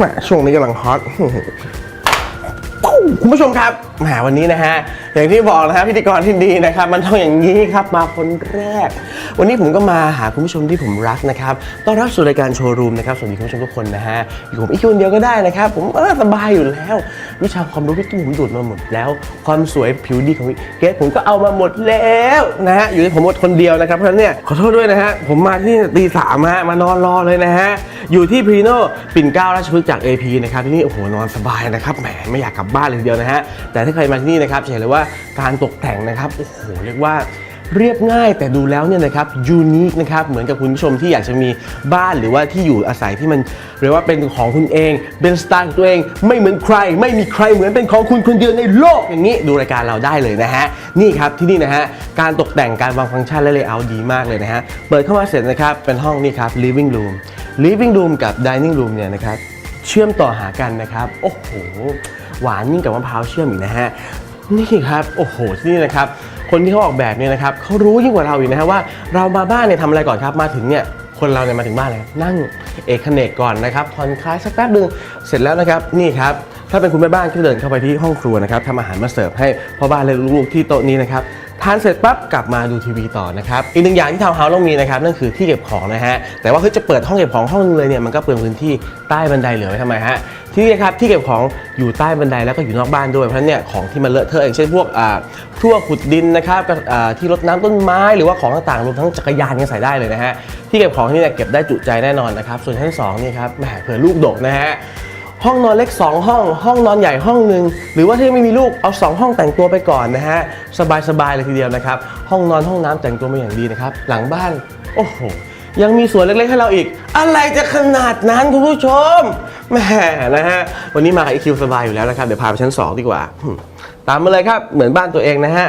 แหมช่วงนี้กำลังฮอต คุณผู้ชมครับแหมวันนี้นะฮะอย่างที่บอกนะฮะพิธีกรที่ดีนะครับ มันต้องอย่างนี้ครับมาคนแรก วันนี้ผมก็มาหาคุณผู้ชมที่ผมรักนะครับต้อนรับสู่รายการโชว์รูมนะครับสวัสดีคุณผู้ชมทุกคนนะฮะอยู่ผมอีกคนเดียวก็ได้นะครับ ผมเออสบายอยู่แล้ว วิชาความรู้พี่ตุ้มผมดูดมาหมดแล้ว ความสวยผิวดีของเกดผมก็เอามาหมดแล้วนะฮะอยู่ในผมหมดคนเดียวนะครับเพราะฉะนั้นเนี่ยขอโทษด้วยนะฮะผมมาที่ตีสามฮะมานอนรอเลยนะฮะอยู่ที่พรีโนปิ่นเกล้าราชพฤกษ์จาก AP นะครับที่นี่โอ้โหนอนสบายนะครับแหมไม่อยากกลับบ้านเลยทีเดียวนะฮะ แต่ถ้าใครมาที่นี่นะครับจะเห็นเลยว่าการตกแต่งนะครับ โอ้โห เรียกว่าเรียบง่ายแต่ดูแล้วเนี่ยนะครับยูนิคนะครับเหมือนกับคุณผู้ชมที่อยากจะมีบ้านหรือว่าที่อยู่อาศัยที่มันเรียกว่าเป็นของคุณเอง เป็นสไตล์ของตัวเอง ไม่เหมือนใคร ไม่มีใครเหมือนเป็นของคุณคนเดียวในโลกอย่างนี้ดูรายการเราได้เลยนะฮะนี่ครับที่นี่นะฮะการตกแต่งการวางฟังก์ชันและเลเยอร์ดีมากเลยนะฮะเปิดเข้ามาเสร็จนะครับเป็นห้องนี่ครับ living room living room กับ dining room เนี่ยนะครับเชื่อมต่อหากันนะครับ โอ้โห หวานยิ่งกับมะพร้าวเชื่อมอีกนะฮะนี่ครับโอ้โหนี่นะครับ คนที่เขาออกแบบเนี่ยนะครับเขารู้ยิ่งกว่าเราอีกนะฮะว่าเรามาบ้านเนี่ยทำอะไรก่อนครับมาถึงเนี่ยคนเราเนี่ยมาถึงบ้านเลยนั่งเอกเนกก่อนนะครับผ่อนคลายสักแป๊บหนึ่งเสร็จแล้วนะครับนี่ครับถ้าเป็นคุณแม่บ้านก็เดินเข้าไปที่ห้องครัวนะครับทำอาหารมาเสิร์ฟให้พ่อบ้านและลูกๆที่โต๊ะนี้นะครับ ทานเสร็จปั๊บกลับมาดูทีวีต่อนะครับอีกหนึ่งอย่างที่ทาวน์เฮาส์ต้องมีนะครับนั่นคือที่เก็บของนะฮะแต่ว่าคือจะเปิดห้องเก็บของห้องนึงเลยเนี่ยมันก็เปลืองพื้นที่ใต้บันไดเหลือไว้ทำไมฮะที่นี่ครับที่เก็บของอยู่ใต้บันไดแล้วก็อยู่นอกบ้านด้วยเพราะฉะนั้นเนี่ยของที่มันเลอะเทอะอย่างเช่นพวกอ่าพวกขุดดินนะครับกับอ่าที่รดน้ำต้นไม้หรือว่าของต่างๆรวมทั้งจักรยานยังใส่ได้เลยนะฮะที่เก็บของที่นี่เนี่ยเก็บได้จุใจแน่นอนนะครับส่วนชั้นสองนี่ครับแหมเผื่อลูกดกนะฮะ ห้องนอนเล็ก 2 ห้อง ห้องนอนใหญ่ห้องหนึ่งหรือว่าถ้ายังไม่มีลูกเอา 2 ห้องแต่งตัวไปก่อนนะฮะสบายๆเลยทีเดียวนะครับ ห้องนอนห้องน้ำแต่งตัวมาอย่างดีนะครับ หลังบ้าน โอ้โหยังมีสวนเล็กๆให้เราอีก อะไรจะขนาดนั้นคุณผู้ชมแหมนะฮะวันนี้มากับอีคิวสบายอยู่แล้วนะครับเดี๋ยวพาไปชั้น 2 ดีกว่า ตามมาเลยครับเหมือนบ้านตัวเองนะฮะ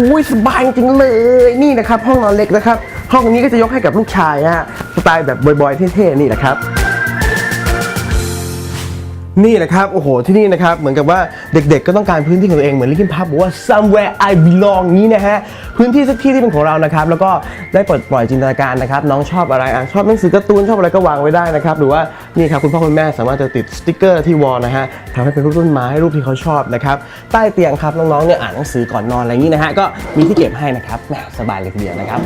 อ้ยสบายจริงเลยนี่นะครับ ห้องนอนเล็กนะครับ ห้องนี้ก็จะยกให้กับลูกชายฮะสไตล์แบบบอยๆเท่ๆนี่แหละครับ นี่แหละครับ โอ้โห ที่นี่นะครับ เหมือนกับว่าเด็กๆ ก็ต้องการพื้นที่ของตัวเอง เหมือนลิคินพับบอกว่า somewhere I belong นี้นะฮะ พื้นที่สักที่ที่เป็นของเรานะครับ แล้วก็ได้ปลดปล่อยจินตนาการนะครับ น้องชอบอะไรอะชอบหนังสือการ์ตูน ชอบอะไรก็วางไว้ได้นะครับ หรือว่านี่ครับคุณพ่อคุณแม่สามารถจะติดสติกเกอร์ที่วอลนะฮะทำให้เป็นรูปต้นไม้รูปที่เขาชอบนะครับ ใต้เตียงครับน้องๆ เนี่ยอ่านหนังสือก่อนนอนอะไรอย่างนี้นะฮะ ก็มีที่เก็บให้นะครับแหมสบายเลยทีเดียวนะครับ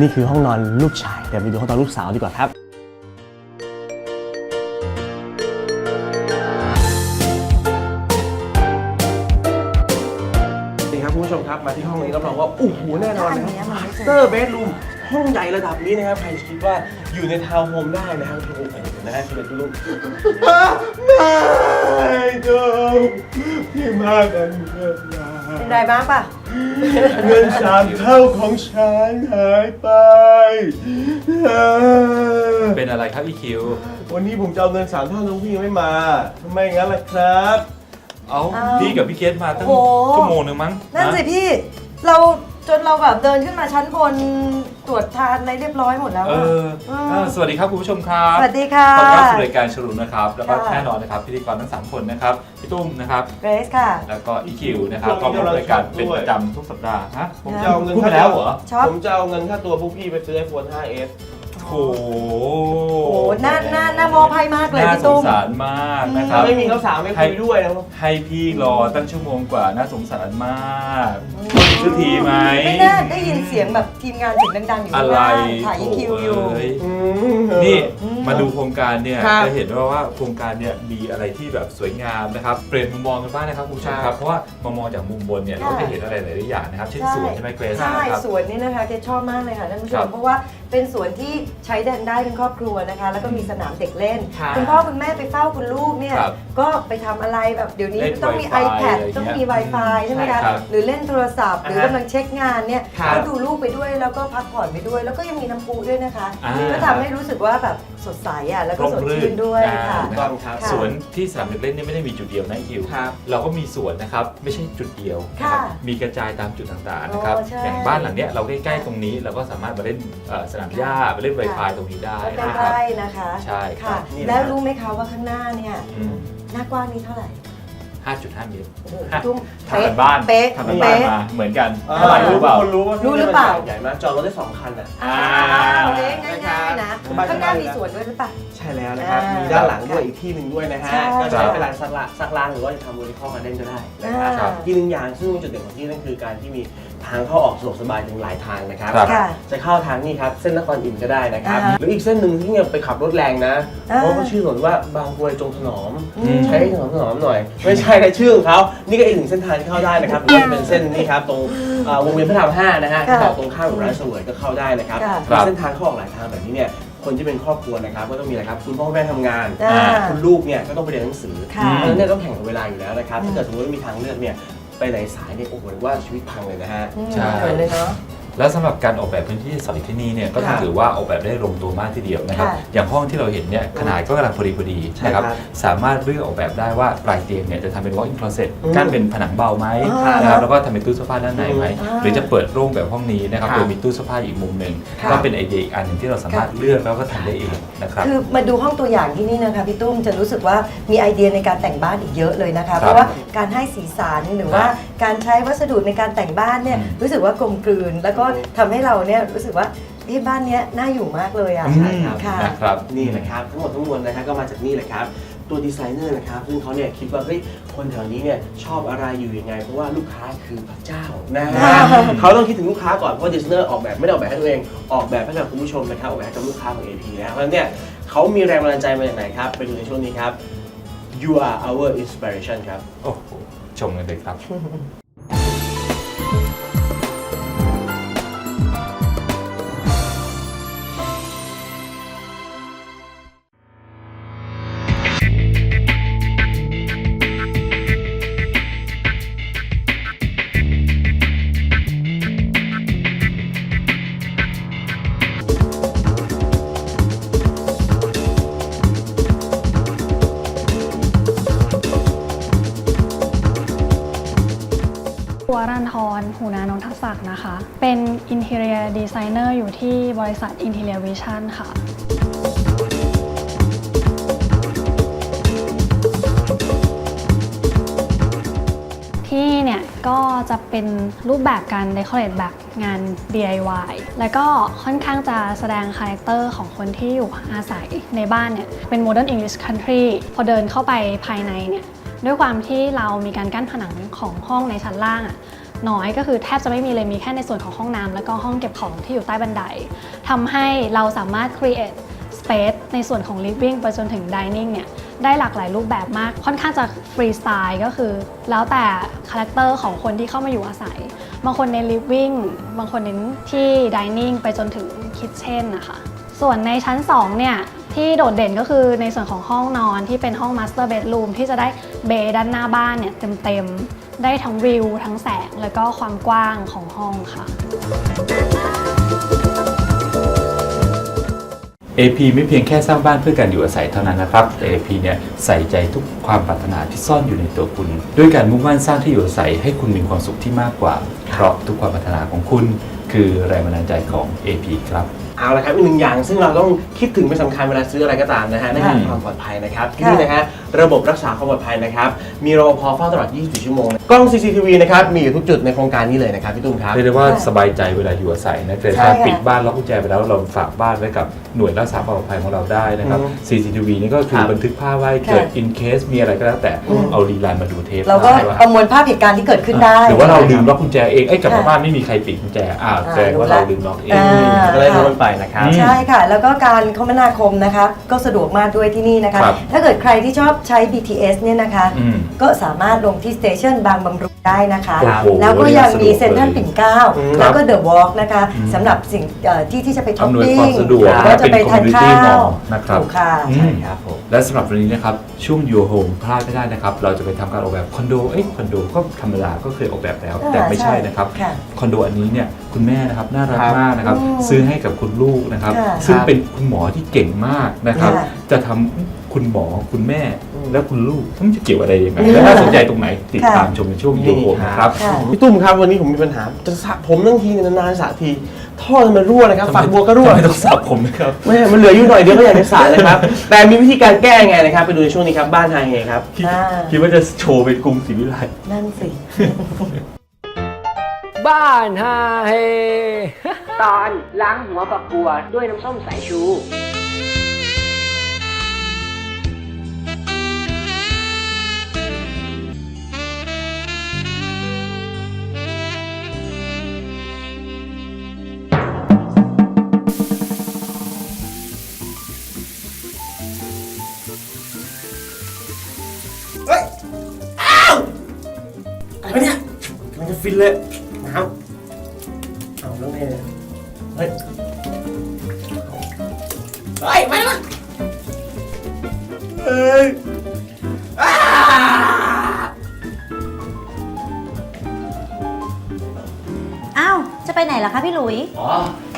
นี่คือห้องนอนลูกชาย เดี๋ยวไปดูห้องนอนลูกสาวดีกว่าครับ องว่าโอ้โหแน่นอนนะอันเนี้ยมันไม่เจอ เตอร์เบดรูมห้องใหญ่ระดับนี้นะครับใครคิดว่าอยู่ในทาวน์โฮมได้นะครับโอ้โหนะฮะที่เป็นรูปไม่จบพี่มากันเงินเป็นไรบ้างป่ะ เงินสามเท่าของฉันหายไป เป็นอะไรครับอีคิว วันนี้ผมจะเอาเงินสามเท่าน้องพี่ยังไม่มาทำไมงั้นล่ะครับ เอาเอาพี่กับพี่เคสมาตั้งโอ้โห ชั่วโมงหนึ่งมั้งนั่นสิะพี่ เรา จนเราแบบเดินขึ้นมาชั้นบนตรวจทานอะไรเรียบร้อยหมดแล้วเออะออ่าสวัสดีครับคุณผู้ชมครับสวัสดีค่ะขอต้อนรับสู่รายการชลุนนะครับ แล้วก็ค่ะ แน่นอนนะครับ พิธีกรทั้งสามคนนะครับพี่ตุ้มนะครับ เกรซค่ะ แล้วก็อีคิวนะครับก็มาร่วมรายการเป็นประจำทุกสัปดาห์ฮะผมจะเอาเงินพูดไปแล้วเหรอชอบผมจะเอาเงินค่าตัวพวกพี่ไปซื้อ iPhone 5s โอ้โหโอ้โหน่าน่าน่ามอบให้มากเลยน่าพี่สตุ้งมสารมากนะคถ้ารับ ไม่มีเขาสาวไม่คุยด้วยนะครับให้พี่รอตั้งชั่วโมงกว่าน่าสงสารมาก ซื้อทีไหมไม่น่าได้ยินเสียงแบบทีมงานเสียงดังๆอยู่อะข้างไรล่างถ่าย EQ อยู่โอ้ยอืมนี่อืมมาดูโครงการเนี่ยครับจะเห็นว่าว่าโครงการเนี่ยมีอะไรที่แบบสวยงามนะครับเปลี่ยนมุมมองกันบ้างนะครับคุณผู้ชมคครัรับบเพราะว่ามามองจากมุมบนเนี่ยค่ะเราจะเห็นอะไรหลายๆอย่างนะครับเช่นใช่สวนใช่ไหมเกรซใช่ครับ สวนนี่นะคะเกรซชอบมากเลยค่ะท่านผู้ชครัมบเพราะว่าเป็นสวนที่ใช้แดนได้เป็นครอบครัวนะคะ แล้วก็มีสนามเด็กเล่น ครับคุณพ่อคุณแม่ไปเฝ้าคุณลูกเนี่ยครับก็ไปทำอะไรแบบเดี๋ยวนี้เล่นต้องมี Wi-Fi iPad อะไรอย่างเงี้ยต้องมี Wi-Fi ใช่ไหมครัคะบหรือเล่นโทรศัพท์ หรืออ่าฮะกำลังเช็คงานเนี่ยครับก็ดูลูกไปด้วยแล้วก็พักผ่อนไปด้วย แล้วก็ยังมีน้ำพุด้วยนะคะอ่า ก็ทำให้รู้สึกว่าแบบสดใสอะแล้วก็สดชื่นด้วยอ่าค่ะนะครัถูกต้องครับ ค่ะ สวนที่สนามเด็กเล่นเนี่ยไม่ได้มีจุดเดียวนะคิว ครับ เราก็มีสวนนะครับไม่ใช่จุดเดียวนะครับค่ะมีกระจายตามจุดต่างๆนะครับโอ้ใช่อย่างบ้านหลังเนี้ยเราใกล้ๆตรงนี้เราก็สามารถมาเล่นเอ่อสนามหญ้าไปเล่นไวไฟตรงนี้ได้ก็นะใกครับล้ๆนะคะใช่ครับ ค่ะ นี่นะครับ แล้วรู้ไหมคะว่าข้างหน้าเนี่ยอืมหน้ากว้างนี้เท่าไหร่ 5.5เมตรโอ้โหฮะตุ้มทำกันบ้านเป๊ะทำกันบ้านเป๊ะ มาเหมือนกันเออเท่าไหร่รู้เปล่า คนรู้ว่ารู้หรือเปล่า ใหญ่มากจอดรถได้สองคันอะอ้าวเล็กง่ายๆนะสบายๆ ข้างหน้ามีสวนด้วยหรือเปล่า ใช่แล้วนะครับ อ่ามีมีด้านหลังด้วยอีกที่หนึ่งด้วยนะฮะ ใช่ ก็ใช้เป็นลานซักละซักล้างหรือว่าจะทำ vertical garden ก็ได้นะครับ อ่า อีกหนึ่งอย่างซึ่งเป็นจุดเด่นของที่นั่นคือการที่มี ทางเข้าออกสะดวกสบายถึงหลายทางนะครับครับ ค่ะ จะเข้าทางนี้ครับเส้นนครอินทร์ก็ได้นะครับ อ่าหรืออีกเส้นหนึ่งที่เนี่ยไปขับรถแรงนะอ่า เพราะเขาชื่อถนนว่าบางกรวยจงถนอมอืมใช้ถนนถนอมหน่อย ไม่ใช่ในชื่อของเขานี่ก็อีกหนึ่งเส้นทางที่เข้าได้นะครับหรือว่าจะเป็นเส้นนี้ครับตรงเอ่อวงเวียนพระรามห้านะฮะค่ะที่ต่อตรงข้ามกับร้านเสวยก็เข้าได้นะครับค่ะ มีเส้นทางเข้าออกหลายทางแบบนี้เนี่ยคนที่เป็นครอบครัวนะครับก็ต้องมีอะไรครับคุณพ่อคุณแม่ทำงาน อ่า คุณลูกเนี่ยก็ต้องไปเรียนหนังสือค่ะเพราะฉะนั้นเนี่ยต้องแข่งกับเวลาอยู่แล้วนะครับอืมถ้าเกิดสมมติว่ามีทางเลือกเนี่ย ไปไหนสายเนี่ยโอ้โหว่าชีวิตพังเลยนะฮะอืมใช่สวยเลยเนาะ แล้วสำหรับการออกแบบพื้นที่สอยที่นี่เนี่ยก็ต้องค่ะถือว่าออกแบบได้ลงตัวมากทีเดียวนะครับ ค่ะอย่างห้องที่เราเห็นเนี่ยขนาดก็กำลังพอดีพอดีใช่นะครับ ครับสามารถเลือกออกแบบได้ว่าปลายเตียงเนี่ยจะทำเป็น walk-in closet อืมกั้นเป็นผนังเบาไหมอ่านนะครับแล้วก็ทำเป็นตู้เสื้อผ้าด้านในไหมอ่าหรือจะเปิดโล่งแบบห้องนี้นะครับค่ะโดยมีตู้เสื้อผ้าอีกมุมหนึ่งค่ะ ก็เป็นไอเดียอีกอันหนึ่งที่เราสามารถเลือกแล้วก็ทำได้เองนะครับ คือมาดูห้องตัวอย่างที่นี่นะคะพี่ตุ้มจะรู้สึกว่ามีไอเดียในการแต่งบ้านอีกเยอะเลยนะคะ เพราะว่าการให้สีสันหรือว่าการใช้วัสดุในการแต่งบ้านเนี่ยอืมรู้สึกว่ากลมกลืน แล้วก็ทำให้เราเนี่ยรู้สึกว่าที่บ้านเนี้ยน่าอยู่มากเลยอะอืมค่ะ นะครับ นี่นะครับทั้งหมดทั้งมวลนะครับก็มาจากนี่แหละครับตัวดีไซเนอร์นะครับซึ่งเขาเนี่ยคิดว่าเฮ้ยคนแถวนี้เนี่ยชอบอะไรอยู่ยังไง เพราะว่าลูกค้าคือพระเจ้านะฮะอ่าเขาต้องคิดถึงลูกค้าก่อนเพราะดีไซเนอร์ออกแบบไม่ได้ออกแบบให้ตัวเองออกแบบให้กับคุณผู้ชมนะครับออกแบบให้กับลูกค้าของ AP นะเพราะฉะนั้นเนี่ยเขามีแรงบันดาลใจมาจากไหนครับไปดูในช่วงนี้ครับ You are our inspiration ครับ โอ้โหชมกันเลยครับ รันทรหูนานนทศักดิ์นะคะ เป็น Interior Designer อยู่ที่บริษัท Interior Vision ค่ะที่เนี่ยก็จะเป็นรูปแบบการ decorate แบบงาน DIY แล้วก็ค่อนข้างจะแสดงคาแรคเตอร์ของคนที่อยู่อาศัยในบ้านเนี่ยเป็น Modern English Country พอเดินเข้าไปภายในเนี่ยด้วยความที่เรามีการกั้นผนังของห้องในชั้นล่างอะ น้อยก็คือแทบจะไม่มีเลยมีแค่ในส่วนของห้องน้ำแล้วก็ห้องเก็บของที่อยู่ใต้บันไดทำให้เราสามารถ create space ในส่วนของ living ไปจนถึง dining เนี่ยได้หลากหลายรูปแบบมาก ค่อนข้างจะฟรีสไตล์ก็คือ แล้วแต่คาแรคเตอร์ของคนที่เข้ามาอยู่อาศัย บางคนเน้น living บางคนเน้นที่ dining ไปจนถึง kitchen นะคะส่วนในชั้น 2 เนี่ยที่โดดเด่นก็คือในส่วนของห้องนอนที่เป็นห้อง master bedroom ที่จะได้เบย์ด้านหน้าบ้านเนี่ยเต็มๆ ได้ทั้งวิว ทั้งแสง แล้วก็ความกว้างของห้องค่ะ AP ไม่เพียงแค่สร้างบ้านเพื่อการอยู่อาศัยเท่านั้นนะครับแต่ AP เนี่ยใส่ใจทุกความปรารถนาที่ซ่อนอยู่ในตัวคุณ ด้วยการมุ่งมั่นสร้างที่อยู่อาศัยให้คุณมีความสุขที่มากกว่า เพราะทุกความปรารถนาของคุณ คือแรงบันดาลใจของ AP ครับ เอาละครับอีกหนึ่งอย่าง ซึ่งเราต้องคิดถึงเป็นสำคัญเวลาซื้ออะไรก็ตามนะฮะนั่นคืออืมความปลอดภัยนะครับที่ค่ะนี่นะฮะระบบรักษาความปลอดภัยนะครับมีรปภเฝ้าตลอด 24 ชั่วโมงกล้อง CCTV นะครับมีอยู่ทุกจุดในโครงการนี้เลยนะครับพี่ตุ้มครับ เรียกได้ว่าค่ะสบายใจเวลาอยู่อาศัยนะแต่ใช่ถ้าค่ะปิดบ้านล็อกกุญแจไปแล้วเราฝากบ้านไว้กับหน่วยรักษาความปลอดภัยของเราได้นะครับ อืม CCTV นี่ก็คืคอรับบันทึกภาพไว้ค่ะเกิด in case มีอะไรก็แล้วแต่อืมเอารีลันมาดูเทปเราก็ได้ว่าประมวลภาพเหตุการณ์ที่เกิดขึ้นได้ หรือว่าเราลืมล็อกกุญแจเองเอ้ยกลับมาค่ะบ้านไม่มีใครปิดกุญแจอ่าอ่าแสดงว่ารู้ละเราลืมล็อกเอง อ่า ก็เลยรู้กันไปนะครับอืมใช่ค่ะ แล้วก็การคมนาคมนะคะ ก็สะดวกมากด้วยที่นี่นะคะ ครับถ้าเกิดใครที่ชอบใช้ BTS เนี่ยนะคะ อืมก็สามารถลงที่สเตชันบางบำรุงได้นะคะ โอ้โหแล้วก็ยังมีสะดวกเลยเซ็นทรัลปิ่นเกล้าอืมแล้วก็เดอะวอล์กนะคะอืมสำหรับสิ่งเอ่อที่ที่จะไปช้อปอำนวยปิ้ความงสะดวกหรือว่าจะไปทานข้าเป็น community ว mall นะครับ ถูกค่ะ อืม ใช่ครับผม และสำหรับวันนี้นะครับ ช่วง Your Home พลาดไม่ได้นะครับ เราจะไปทำการออกแบบคอนโด เอ้ยคอนโดก็ธรรมดาก็เคยออกแบบแล้วอ่าแต่ไม่ใช่ใช่นะครับ ค่ะ คอนโดอันนี้เนี่ย คุณแม่นะครับน่ารักครับมากนะครับ อืมซื้อให้กับคุณลูกนะครับ ค่ะซึ่งครับเป็นคุณหมอที่เก่งมากนะครับ ค่ะจะทำคุณหมอคุณแม่อืม และคุณลูกมันจะเกี่ยวอะไรยังไงและน่าสนใจตรงไหนติดตามชมในช่วงวิดีโอนะครับ ค่ะ พี่ตุ้มครับวันนี้ผมมีปัญหาจะสระผมทั้งทีเนี่ยนานๆสระที ท่อมันรั่วนะครับฝักบัวก็รั่วทำไมต้องสับผมนะครับไม่มันเหลืออยู่หน่อยเดียวก็อยากจะสระนะครับ แต่มีวิธีการแก้ไงนะครับ ไปดูในช่วงนี้ครับบ้านไฮเฮครับ คิดอ่า คิดว่าจะโชว์เป็นกรุงศรีวิไล นั่นสิ บ้านฮาเฮ ตอนล้างหัวฝักบัวด้วยน้ำส้มสายชูอะไรวะเนี่ยมันจะฟินเลย น้ำเอาแล้วไงเนี่ยเฮ้ยเฮ้ยไม่ละเฮ้ยอ้าอ้าว จะไปไหนล่ะคะพี่หลุย อ๋อ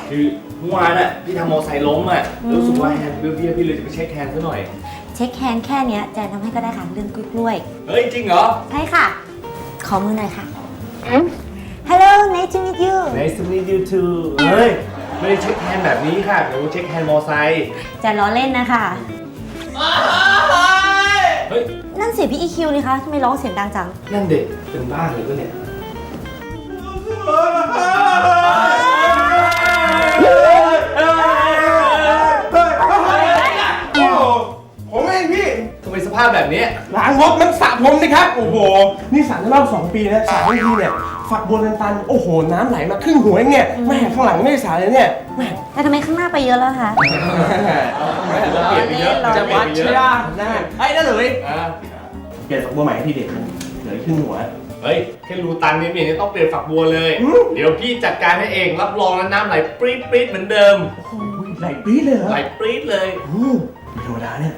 คือเมื่อวานอะพี่ทำมอไซค์ล้มอะรู้สึกว่าแฮนด์เบี้ยวๆพี่เลยจะไปเช็คแฮนด์ซะหน่อย เช็คแฮนด์แค่เนี้ยแจนทำให้ก็ได้ค่ะเรื่องกล้วยเฮ้ยจริงเหรอๆใช่ค่ะ ขอมือหน่อยค่ะ Hello nice to meet you Nice to meet you too เฮ้ย ไม่ได้เช็คแฮนด์แบบนี้ค่ะเดี๋ยวเช็คแฮนด์มอไซค์แจนล้อเล่นนะคะ เฮ้ย นั่นเสียงพี่ EQ นี่คะทำไมร้องเสียงดังจัง นั่นเด็กเป็นบ้าเลยปะเนี่ย โอ้โหผมเองพี่ทำไมสภาพแบบนี้ ล้างรถมันสระผมนะครับ โอ้โห นี่สระในรอบสองปีนะสระทั้งทีเนี่ย ฝักบัวตันๆโอ้โห น้ำไหลมาครึ่งหัวเองเนี่ยแม่ข้างหลังไม่ได้สระเลยเนี่ยแม่แต่ทำไมข้างหน้าไปเยอะแล้วคะเปลี่ยนไปเยอะล้อเล่นจะเปลี่ยนไปเยอะได้ไอ้นั่นเลยอ่าเปลี่ยนฝักบัวใหม่ให้พี่เด็กมันเหลือครึ่งหัวเฮ้ยแค่รูตันนิดเดียวเนี่ยต้องเปลี่ยนฝักบัวเลยอืมเดี๋ยวพี่จัดการให้เองรับรองนะน้ำไหลปรี๊ดปรี๊ดเหมือนเดิมโอ้ยไหลปรี๊ดเลยเหรอไหลปรี๊ดเลยอืมไม่ธรรมดาเนี่ย